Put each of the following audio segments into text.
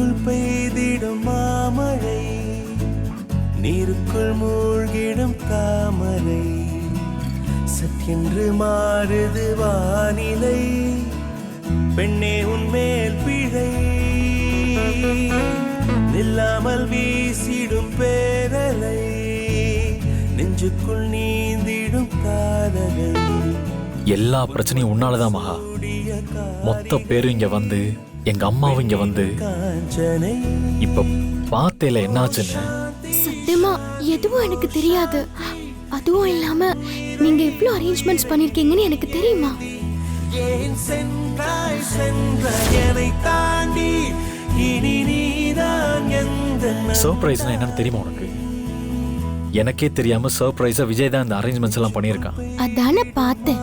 நீருக்குள் பெய்திடும் மாமழை நீருக்குள் மூழ்கிடும் தாமரை. சற்றென்று மாறுது வானிலை பெண்ணே உன்மேல் பிழை. நில்லாமல் வீசிடும் பேரலை நெஞ்சுக்குள் நீந்திடும் காதலை. எல்லா பிரச்சனையும் உன்னாலதான் மகா. மொத்த பேரும் இங்க வந்து எங்க அம்மாவும் இங்க வந்து இப்ப பார்த்தேல என்னாச்சுன்னு? சத்தியமா எதுவும் எனக்கு தெரியாது. அதுவும் இல்லாம நீங்க இவ்ளோ அரேஞ்ச்மெண்ட்ஸ் பண்ணிருக்கீங்கன்னு எனக்கு தெரியுமா? ஏன் சென்றாய் சென்ற என்னை தாண்டி? இனி நீதான் எந்த சர்ப்ரைஸ்னா என்னன்னு தெரியுமா உனக்கு? எனக்கே தெரியாம சர்ப்ரைஸா விஜய் தான் இந்த அரேஞ்ச்மெண்ட்ஸ் எல்லாம் பண்ணியிருக்கான். அதானே பார்த்தேன்.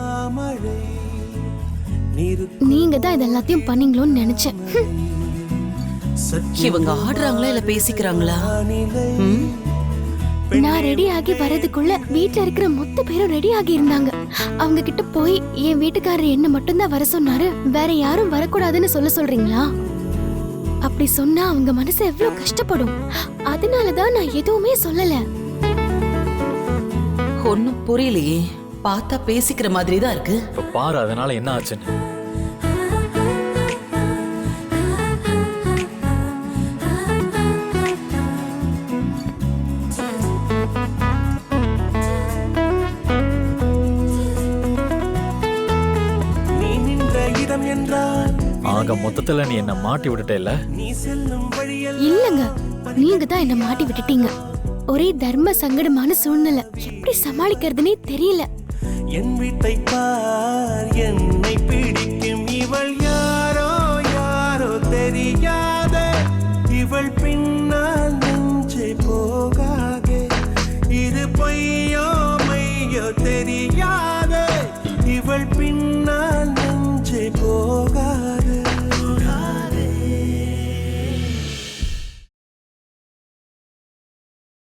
நீங்க தான் இது எல்லாத்தையும் பண்ணீங்களோன்னு நினைச்சேன். இவங்க ஆடுறாங்களா இல்ல பேசிக்கிறாங்களா? நான் ரெடி ஆகி வரதுக்குள்ள வீட்ல இருக்கிற மொத்த பேரும் ரெடி ஆகி இருந்தாங்க அவங்க கிட்ட போய் என் வீட்டுக்காரர் என்ன மட்டும்தான் வர சொன்னாரு வேற யாரும் வரக்கூடாதுன்னு சொல்ல சொல்றீங்களா? அப்படி சொன்னா அவங்க மனசு எவ்வளவு கஷ்டப்படும். அதனாலதான் நான் எதுவுமே சொல்லல. ஒண்ணும் புரியலையே. பார்த்தா பேசிக்கிற மாதிரி தான் இருக்கு. இப்ப பாரு அதனால என்ன ஆச்சுன்னு. நீ நின்ற இடம் என்றால் ஆக மொத்தத்துல நீ என்ன மாட்டி நீ செல்லும் வழியல் இல்லங்க நீங்க தான் என்ன மாட்டி விட்டுட்டீங்க. ஒரே தர்ம சங்கடமான சூழ்நிலை. எப்படி சமாளிக்கிறதுனே தெரியல. என் வீட்டை பார் என்னை பிடிக்கும் இவள் யாரோ யாரோ தெரியாத. இவள் பின்னால் நெஞ்சே போகாதே. இது பொய்யோ மையோ தெரியாத. இவள் பின்